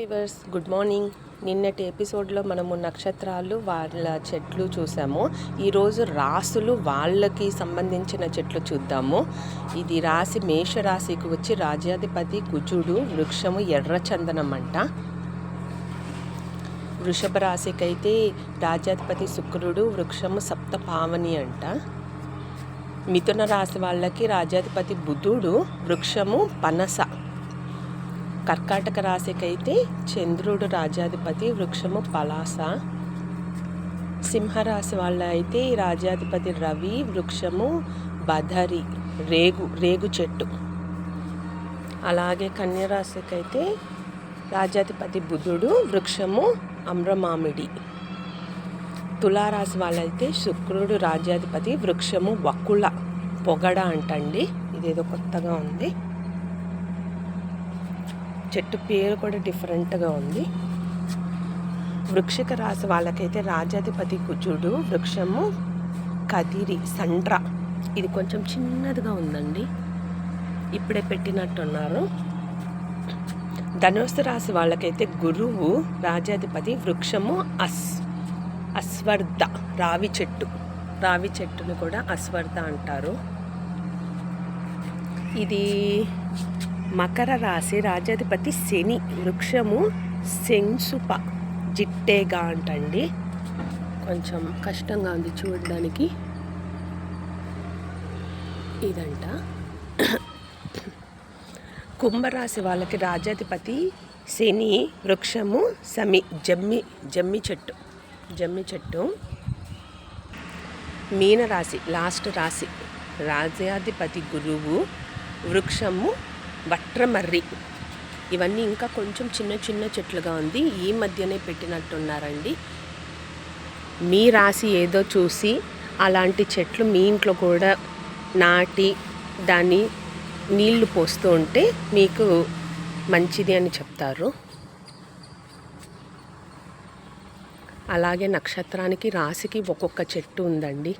Viewers good morning నిన్నటి ఎపిసోడ్లో మనము నక్షత్రాలు వాళ్ళ చెట్లు చూసాము. ఈరోజు రాసులు వాళ్ళకి సంబంధించిన చెట్లు చూద్దాము. ఇది రాశి మేషరాశికి వచ్చి రాజ్యాధిపతి కుజుడు వృక్షము ఎర్రచందనం అంట. వృషభ రాశికి అయితే రాజ్యాధిపతి శుక్రుడు వృక్షము సప్త పావని అంట. మిథున రాశి వాళ్ళకి రాజ్యాధిపతి బుధుడు వృక్షము పనస. కర్కాటక రాశికైతే చంద్రుడు రాజ్యాధిపతి వృక్షము పలాస. సింహరాశి వాళ్ళ అయితే రాజ్యాధిపతి రవి వృక్షము బదరి రేగు రేగు చెట్టు. అలాగే కన్యరాశికి అయితే రాజ్యాధిపతి బుధుడు వృక్షము అమ్రమామిడి. తులారాశి వాళ్ళైతే శుక్రుడు రాజ్యాధిపతి వృక్షము వకుల పొగడ అంటండి. ఇదేదో కొత్తగా ఉంది. చెట్టు పేరు కూడా డిఫరెంట్గా ఉంది. వృక్షిక రాశి వాళ్ళకైతే రాజ్యాధిపతి కుజుడు వృక్షము కదిరి సండ్ర. ఇది కొంచెం చిన్నదిగా ఉందండి. ఇప్పుడే పెట్టినట్టున్నారు. ధనుస్సు రాశి వాళ్ళకైతే గురువు రాజాధిపతి వృక్షము అస్ అశ్వర్ధ రావి చెట్టు. రావి చెట్టును కూడా అశ్వర్ధ అంటారు. ఇది మకర రాశి రాజ్యాధిపతి శని వృక్షము సెన్సుప జిట్టేగా అంటండి. కొంచెం కష్టంగా ఉంది చూడడానికి. ఇదంట. కుంభరాశి వాళ్ళకి రాజ్యాధిపతి శని వృక్షము సమి జమ్మి జమ్మి చెట్టు జమ్మి చెట్టు. మీనరాశి లాస్ట్ రాశి రాజ్యాధిపతి గురువు వృక్షము వట్రమర్రి. ఇవన్నీ ఇంకా కొంచెం చిన్న చిన్న చెట్లుగా ఉంది. ఈ మధ్యనే పెట్టినట్టున్నారండి. మీ రాశి ఏదో చూసి అలాంటి చెట్లు మీ ఇంట్లో కూడా నాటి దాన్ని నీళ్ళు పోస్తూ ఉంటే మీకు మంచిది అని చెప్తారు. అలాగే నక్షత్రానికి రాశికి ఒక్కొక్క చెట్టు ఉందండి.